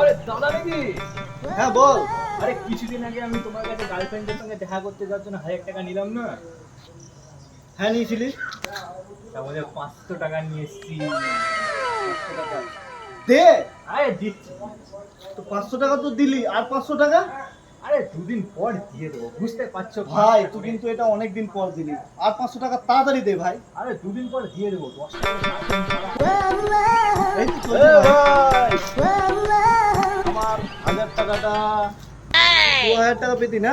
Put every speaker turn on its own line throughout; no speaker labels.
আরে দাদা নাকি?
হ্যাঁ বল।
আরে কিছুদিন আগে আমি তোমার কাছে গার্লফ্রেন্ডের সঙ্গে দেখা করতে যাওয়ার জন্য হাজার টাকা নিলাম না?
হ্যাঁ নিয়েছিলিস?
তার মধ্যে পাঁচশো টাকা নিয়ে এসছি।
দে।
আরে দিচ্ছি।
তো পাঁচশো টাকা তো দিলি আর পাঁচশো টাকা?
আরে দুদিন পর দিয়ে দেবো বুঝতে পারছ?
ভাই তুই কিন্তু এটা অনেক দিন পর দিলি। আর পাঁচশো টাকা তাড়াতাড়ি দে ভাই।
আরে দুদিন পর দিয়ে দেবো দশ টাকা।
হাজার টাকাটা। দু হাজার টাকা পেতি না?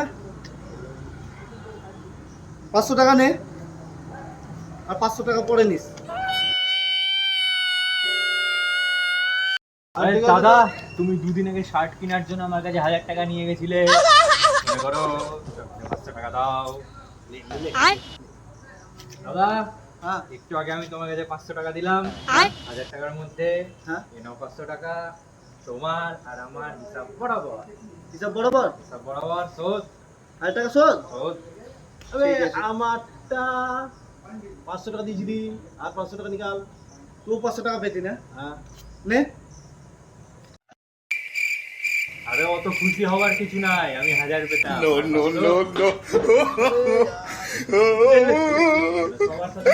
পাঁচশো টাকা নে। আর পাঁচশো টাকা পরে নিস। আরে
দাদা তুমি দুদিন আগে শার্ট কেনার জন্য আমার কাছে হাজার টাকা নিয়ে গেছিলে। মনে করো পাঁচশো টাকা দাও। দাদা
হ্যাঁ।
একটু আগে আমি তোমার কাছে পাঁচশো টাকা দিলাম। হাজার টাকার মধ্যে
হ্যাঁ।
নাও পাঁচশো টাকা। তোমার আর আমার হিসাব বরাবর।
হিসাব বরাবর?
হিসাব বরাবর শোধ।
হাজার টাকা শোধ?
শোধ।
আবে আমারটা পাঁচশো টাকা দিয়েছিলি আর পাঁচশো টাকা নিকাল। তুই পাঁচশো টাকা পেতি না?
হ্যাঁ।
নে।
আরে অত খুশি হওয়ার কিছু নাই আমি হাজার পেতাম
No, no, no, no.
সবার সাথে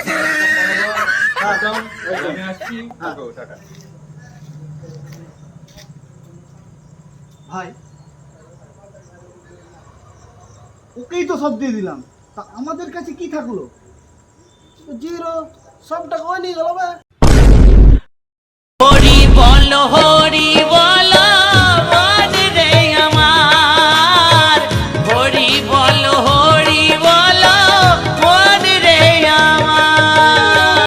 হ্যাঁ, আমি আসছি।
হ্যাঁ। ভাই, ওকেই তো সব দিয়ে দিলাম। তা আমাদের কাছে কি থাকল? জিরো সব টাকা ওই নিয়ে গেল